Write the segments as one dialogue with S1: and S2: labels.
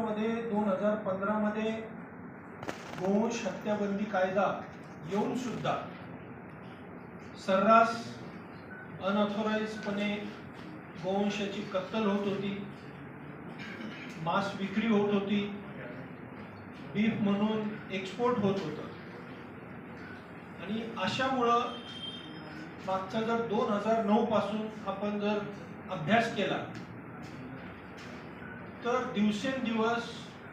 S1: महाराष्ट्रामध्ये दोन हजार पंधरामध्ये गोवंश हत्याबंदी कायदा येऊन सुद्धा सर्रास अनऑथोराईजपणे गोवंशाची कत्तल होत होती मांस विक्री होत होती बीफ म्हणून एक्सपोर्ट होत होतं. आणि अशामुळं मागचा जर दोन हजार नऊपासून आपण जर अभ्यास केला तर दिवसेंदिवस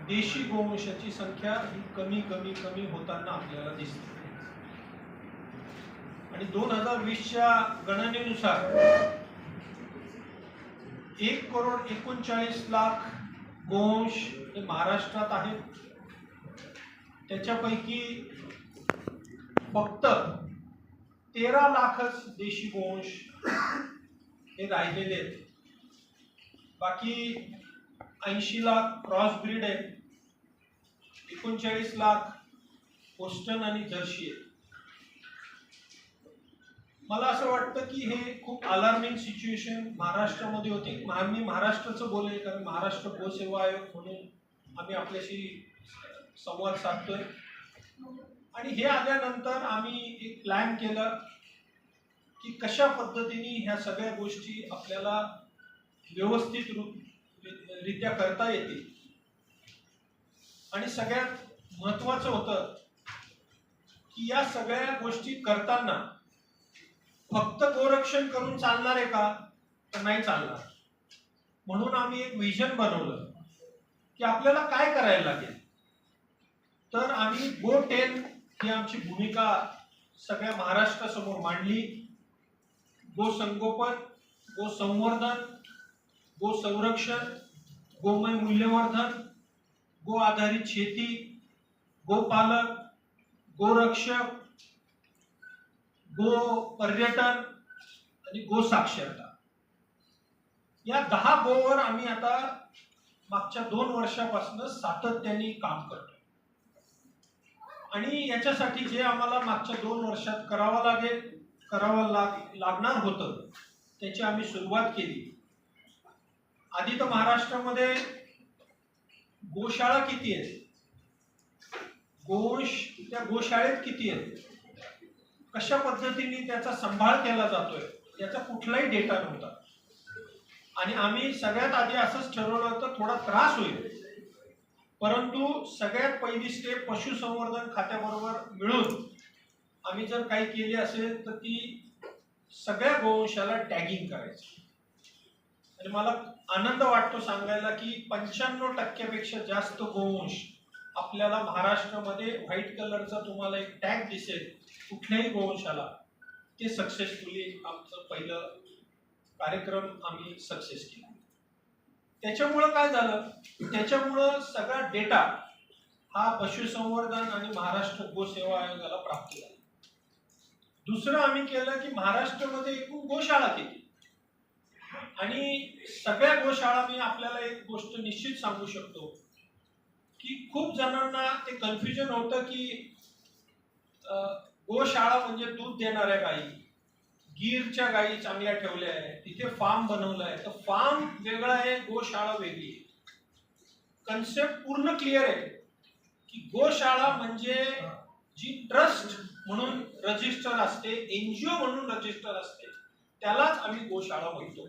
S1: देशी गोवंशाची संख्या ही कमी कमी कमी होताना आपल्याला दिसते. आणि दोन हजार वीसच्या गणनेनुसार एक करोड एकोणचाळीस लाख गोवंश हे महाराष्ट्रात आहेत. त्याच्यापैकी फक्त तेरा लाखच देशी गोवंश हे राहिलेले आहेत. बाकी ऐंशी लाख क्रॉस ब्रीड आहे एकोणचाळीस लाख पोस्टन आणि जर्सी आहे मला असं वाटतं की हे खूप अलार्मिंग सिच्युएशन महाराष्ट्रामध्ये होती. मी महाराष्ट्राचं बोलेल कारण महाराष्ट्र गोसेवा आयोग म्हणून आम्ही आपल्याशी संवाद साधतोय. आणि हे आल्यानंतर आम्ही एक प्लॅन केलं की कशा पद्धतीने ह्या सगळ्या गोष्टी आपल्याला व्यवस्थित रूप रित्या करता येतील. आणि सगळ्यात महत्वाचं होतं की या सगळ्या गोष्टी करताना फक्त गोरक्षण करून चालणार आहे का? तर नाही चालणार. म्हणून आम्ही एक विजन बनवलं की आपल्याला काय करायला लागेल? तर आम्ही गो टेन ही आमची भूमिका सगळ्या महाराष्ट्रासमोर मांडली. गो संगोपन गो संवर्धन गो संरक्षण गोमय मूल्यवर्धन गो आधारित शेती गोपालक गोरक्षक गो पर्यटन आणि गो साक्षरता. या दहा गोवर आम्ही आता मागच्या दोन वर्षापासून सातत्याने काम करतो आणि याच्यासाठी जे आम्हाला मागच्या दोन वर्षात करावं लागेल करावं लाग लागणार होतं त्याची आम्ही सुरुवात केली. आधी तर महाराष्ट्रामध्ये गोशाळा किती आहेत? गोश त्या गोशाळेत किती आहेत? कशा पद्धतीने त्याचा सांभाळ केला जातोय? याचा कुठलाही डेटा नव्हता. आणि आम्ही सगळ्यात आधी असंच ठरवलं होतं थोडा त्रास होईल. परंतु सगळ्यात पहिली स्टेप पशुसंवर्धन खात्याबरोबर मिळून आम्ही जर काही केली असेल तर ती सगळ्या गोवंशाला टॅगिंग करायची. म्हणजे मला आनंद वाटतो सांगायला की पंच्याण्णव टक्क्यापेक्षा जास्त गोवंश आपल्याला महाराष्ट्रामध्ये व्हाईट कलरचा तुम्हाला एक टॅग दिसेल कुठल्याही गोवंशाला. ते सक्सेसफुली आमचं पहिलं कार्यक्रम आम्ही सक्सेस केला. त्याच्यामुळं काय झालं? त्याच्यामुळं सगळा डेटा हा पशुसंवर्धन आणि महाराष्ट्र गोसेवा आयोगाला प्राप्त झाला. दुसरं आम्ही केलं की महाराष्ट्रामध्ये एकूण गोशाळा केली. आणि सगळ्या गोशाळा मी आपल्याला एक गोष्ट निश्चित सांगू शकतो की खूप जणांना ते कन्फ्युजन होतं की गोशाळा म्हणजे दूध देणाऱ्या गायी. गीरच्या गायी चांगल्या ठेवल्या आहे तिथे फार्म बनवलं आहे. तर फार्म वेगळा आहे गोशाळा वेगळी आहे. कन्सेप्ट पूर्ण क्लिअर आहे की गोशाळा म्हणजे जी ट्रस्ट म्हणून रजिस्टर असते एनजीओ म्हणून रजिस्टर असते. त्यालाच आम्ही गोशाळा म्हणतो.